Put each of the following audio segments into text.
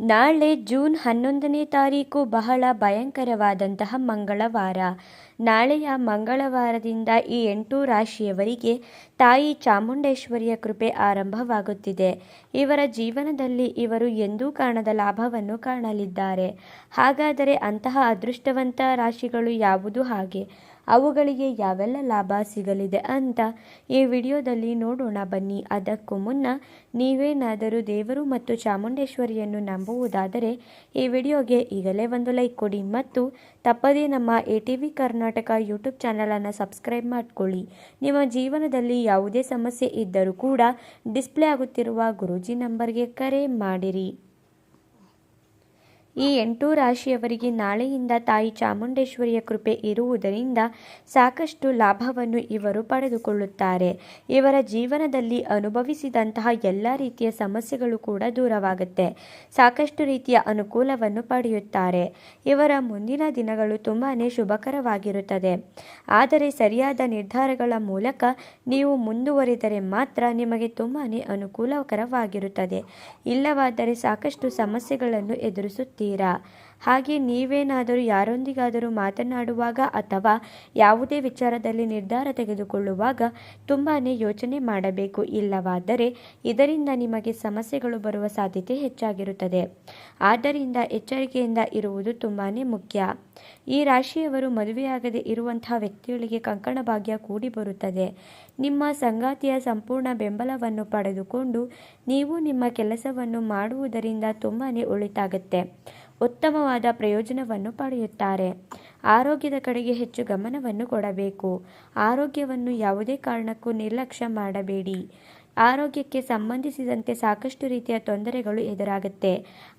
ನಾಳೆ ಜೂನ್ ಹನ್ನೊಂದನೇ ತಾರೀಕು ಬಹಳ ಭಯಂಕರವಾದಂತಹ ಮಂಗಳವಾರ. ನಾಳೆಯ ಮಂಗಳವಾರದಿಂದ ಈ ಎಂಟು ರಾಶಿಯವರಿಗೆ ತಾಯಿ ಚಾಮುಂಡೇಶ್ವರಿಯ ಕೃಪೆ ಆರಂಭವಾಗುತ್ತಿದೆ. ಇವರ ಜೀವನದಲ್ಲಿ ಇವರು ಎಂದೂ ಕಾಣದ ಲಾಭವನ್ನು ಕಾಣಲಿದ್ದಾರೆ. ಹಾಗಾದರೆ ಅಂತಹ ಅದೃಷ್ಟವಂತ ರಾಶಿಗಳು ಯಾವುದು ಹಾಗೆ? ಅವುಗಳಿಗೆ ಯಾವೆಲ್ಲ ಲಾಭ ಸಿಗಲಿದೆ ಅಂತ ಈ ವಿಡಿಯೋದಲ್ಲಿ ನೋಡೋಣ ಬನ್ನಿ. ಅದಕ್ಕೂ ಮುನ್ನ ನೀವೇನಾದರೂ ದೇವರು ಮತ್ತು ಚಾಮುಂಡೇಶ್ವರಿಯನ್ನು ನಂಬುವುದಾದರೆ ಈ ವಿಡಿಯೋಗೆ ಈಗಲೇ ಒಂದು ಲೈಕ್ ಕೊಡಿ ಮತ್ತು ತಪ್ಪದೇ ನಮ್ಮ A T V Karnataka YouTube ಚಾನಲನ್ನು ಸಬ್ಸ್ಕ್ರೈಬ್ ಮಾಡಿಕೊಳ್ಳಿ. ನಿಮ್ಮ ಜೀವನದಲ್ಲಿ ಯಾವುದೇ ಸಮಸ್ಯೆ ಇದ್ದರೂ ಕೂಡ ಡಿಸ್ಪ್ಲೇ ಆಗುತ್ತಿರುವ ಗುರೂಜಿ ನಂಬರ್ಗೆ ಕರೆ ಮಾಡಿರಿ. ಈ ಎಂಟು ರಾಶಿಯವರಿಗೆ ನಾಳೆಯಿಂದ ತಾಯಿ ಚಾಮುಂಡೇಶ್ವರಿಯ ಕೃಪೆ ಇರುವುದರಿಂದ ಸಾಕಷ್ಟು ಲಾಭವನ್ನು ಇವರು ಪಡೆದುಕೊಳ್ಳುತ್ತಾರೆ. ಇವರ ಜೀವನದಲ್ಲಿ ಅನುಭವಿಸಿದಂತಹ ಎಲ್ಲ ರೀತಿಯ ಸಮಸ್ಯೆಗಳು ಕೂಡ ದೂರವಾಗುತ್ತೆ. ಸಾಕಷ್ಟು ರೀತಿಯ ಅನುಕೂಲವನ್ನು ಪಡೆಯುತ್ತಾರೆ. ಇವರ ಮುಂದಿನ ದಿನಗಳು ತುಂಬಾ ಶುಭಕರವಾಗಿರುತ್ತದೆ. ಆದರೆ ಸರಿಯಾದ ನಿರ್ಧಾರಗಳ ಮೂಲಕ ನೀವು ಮುಂದುವರಿದರೆ ಮಾತ್ರ ನಿಮಗೆ ತುಂಬಾ ಅನುಕೂಲಕರವಾಗಿರುತ್ತದೆ. ಇಲ್ಲವಾದರೆ ಸಾಕಷ್ಟು ಸಮಸ್ಯೆಗಳನ್ನು ಎದುರಿಸುತ್ತೀರಿ. tira ಹಾಗೆ ನೀವೇನಾದರೂ ಯಾರೊಂದಿಗಾದರೂ ಮಾತನಾಡುವಾಗ ಅಥವಾ ಯಾವುದೇ ವಿಚಾರದಲ್ಲಿ ನಿರ್ಧಾರ ತೆಗೆದುಕೊಳ್ಳುವಾಗ ತುಂಬಾ ಯೋಚನೆ ಮಾಡಬೇಕು. ಇಲ್ಲವಾದರೆ ಇದರಿಂದ ನಿಮಗೆ ಸಮಸ್ಯೆಗಳು ಬರುವ ಸಾಧ್ಯತೆ ಹೆಚ್ಚಾಗಿರುತ್ತದೆ. ಆದ್ದರಿಂದ ಎಚ್ಚರಿಕೆಯಿಂದ ಇರುವುದು ತುಂಬಾ ಮುಖ್ಯ. ಈ ರಾಶಿಯವರು ಮದುವೆಯಾಗದೆ ಇರುವಂತಹ ವ್ಯಕ್ತಿಗಳಿಗೆ ಕಂಕಣ ಭಾಗ್ಯ ಕೂಡಿ ಬರುತ್ತದೆ. ನಿಮ್ಮ ಸಂಗಾತಿಯ ಸಂಪೂರ್ಣ ಬೆಂಬಲವನ್ನು ಪಡೆದುಕೊಂಡು ನೀವು ನಿಮ್ಮ ಕೆಲಸವನ್ನು ಮಾಡುವುದರಿಂದ ತುಂಬಾ ಒಳಿತಾಗುತ್ತೆ ಉತ್ತಮವಾದ ಪ್ರಯೋಜನವನ್ನು ಪಡೆಯುತ್ತಾರೆ. ಆರೋಗ್ಯದ ಕಡೆಗೆ ಹೆಚ್ಚು ಗಮನವನ್ನು ಕೊಡಬೇಕು. ಆರೋಗ್ಯವನ್ನು ಯಾವುದೇ ಕಾರಣಕ್ಕೂ ನಿರ್ಲಕ್ಷ್ಯ ಮಾಡಬೇಡಿ. ಆರೋಗ್ಯಕ್ಕೆ ಸಂಬಂಧಿಸಿದಂತೆ ಸಾಕಷ್ಟು ರೀತಿಯ ತೊಂದರೆಗಳು ಎದುರಾಗುತ್ತೆ.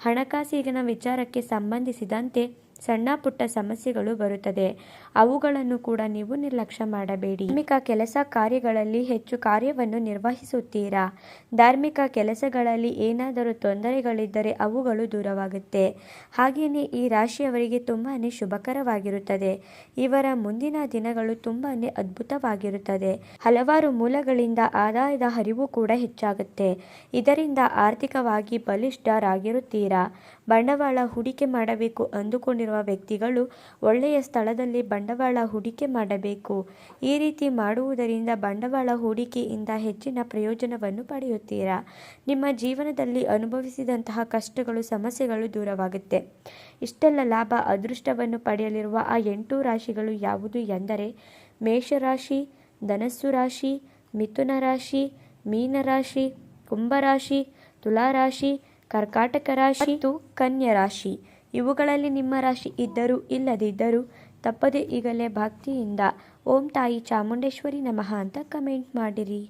ಹಣಕಾಸಿನ ವಿಚಾರಕ್ಕೆ ಸಂಬಂಧಿಸಿದಂತೆ ಸಣ್ಣ ಪುಟ್ಟ ಸಮಸ್ಯೆಗಳು ಬರುತ್ತದೆ. ಅವುಗಳನ್ನು ಕೂಡ ನೀವು ನಿರ್ಲಕ್ಷ್ಯ ಮಾಡಬೇಡಿ. ಧಾರ್ಮಿಕ ಕೆಲಸ ಕಾರ್ಯಗಳಲ್ಲಿ ಹೆಚ್ಚು ಕಾರ್ಯವನ್ನು ನಿರ್ವಹಿಸುತ್ತೀರಾ? ಧಾರ್ಮಿಕ ಕೆಲಸಗಳಲ್ಲಿ ಏನಾದರೂ ತೊಂದರೆಗಳಿದ್ದರೆ ಅವುಗಳು ದೂರವಾಗುತ್ತೆ. ಹಾಗೆಯೇ ಈ ರಾಶಿಯವರಿಗೆ ತುಂಬಾ ಶುಭಕರವಾಗಿರುತ್ತದೆ. ಇವರ ಮುಂದಿನ ದಿನಗಳು ತುಂಬಾ ಅದ್ಭುತವಾಗಿರುತ್ತದೆ. ಹಲವಾರು ಮೂಲಗಳಿಂದ ಆದಾಯದ ಹರಿವು ಕೂಡ ಹೆಚ್ಚಾಗುತ್ತೆ. ಇದರಿಂದ ಆರ್ಥಿಕವಾಗಿ ಬಲಿಷ್ಠರಾಗಿರುತ್ತೀರಾ? ಬಂಡವಾಳ ಹೂಡಿಕೆ ಮಾಡಬೇಕು ಅಂದುಕೊಂಡಿರುವ ವ್ಯಕ್ತಿಗಳು ಒಳ್ಳೆಯ ಸ್ಥಳದಲ್ಲಿ ಬಂಡವಾಳ ಹೂಡಿಕೆ ಮಾಡಬೇಕು. ಈ ರೀತಿ ಮಾಡುವುದರಿಂದ ಬಂಡವಾಳ ಹೂಡಿಕೆಯಿಂದ ಹೆಚ್ಚಿನ ಪ್ರಯೋಜನವನ್ನು ಪಡೆಯುತ್ತೀರಾ? ನಿಮ್ಮ ಜೀವನದಲ್ಲಿ ಅನುಭವಿಸಿದಂತಹ ಕಷ್ಟಗಳು, ಸಮಸ್ಯೆಗಳು ದೂರವಾಗುತ್ತೆ. ಇಷ್ಟೆಲ್ಲ ಲಾಭ, ಅದೃಷ್ಟವನ್ನು ಪಡೆಯಲಿರುವ ಆ ಎಂಟು ರಾಶಿಗಳು ಯಾವುದು ಎಂದರೆ ಮೇಷರಾಶಿ, ಧನಸ್ಸು ರಾಶಿ, ಮಿಥುನ ರಾಶಿ ಮೀನರಾಶಿ ಕುಂಭರಾಶಿ ತುಲಾರಾಶಿ ಕರ್ಕಾಟಕ ರಾಶಿ ಮತ್ತು ಕನ್ಯಾ ರಾಶಿ. ಇವುಗಳಲ್ಲಿ ನಿಮ್ಮ ರಾಶಿ ಇದ್ದರೂ ಇಲ್ಲದಿದ್ದರೂ ತಪ್ಪದೆ ಈಗಲೇ ಭಕ್ತಿಯಿಂದ ಓಂ ತಾಯಿ ಚಾಮುಂಡೇಶ್ವರಿ ನಮಃ ಅಂತ ಕಮೆಂಟ್ ಮಾಡಿರಿ.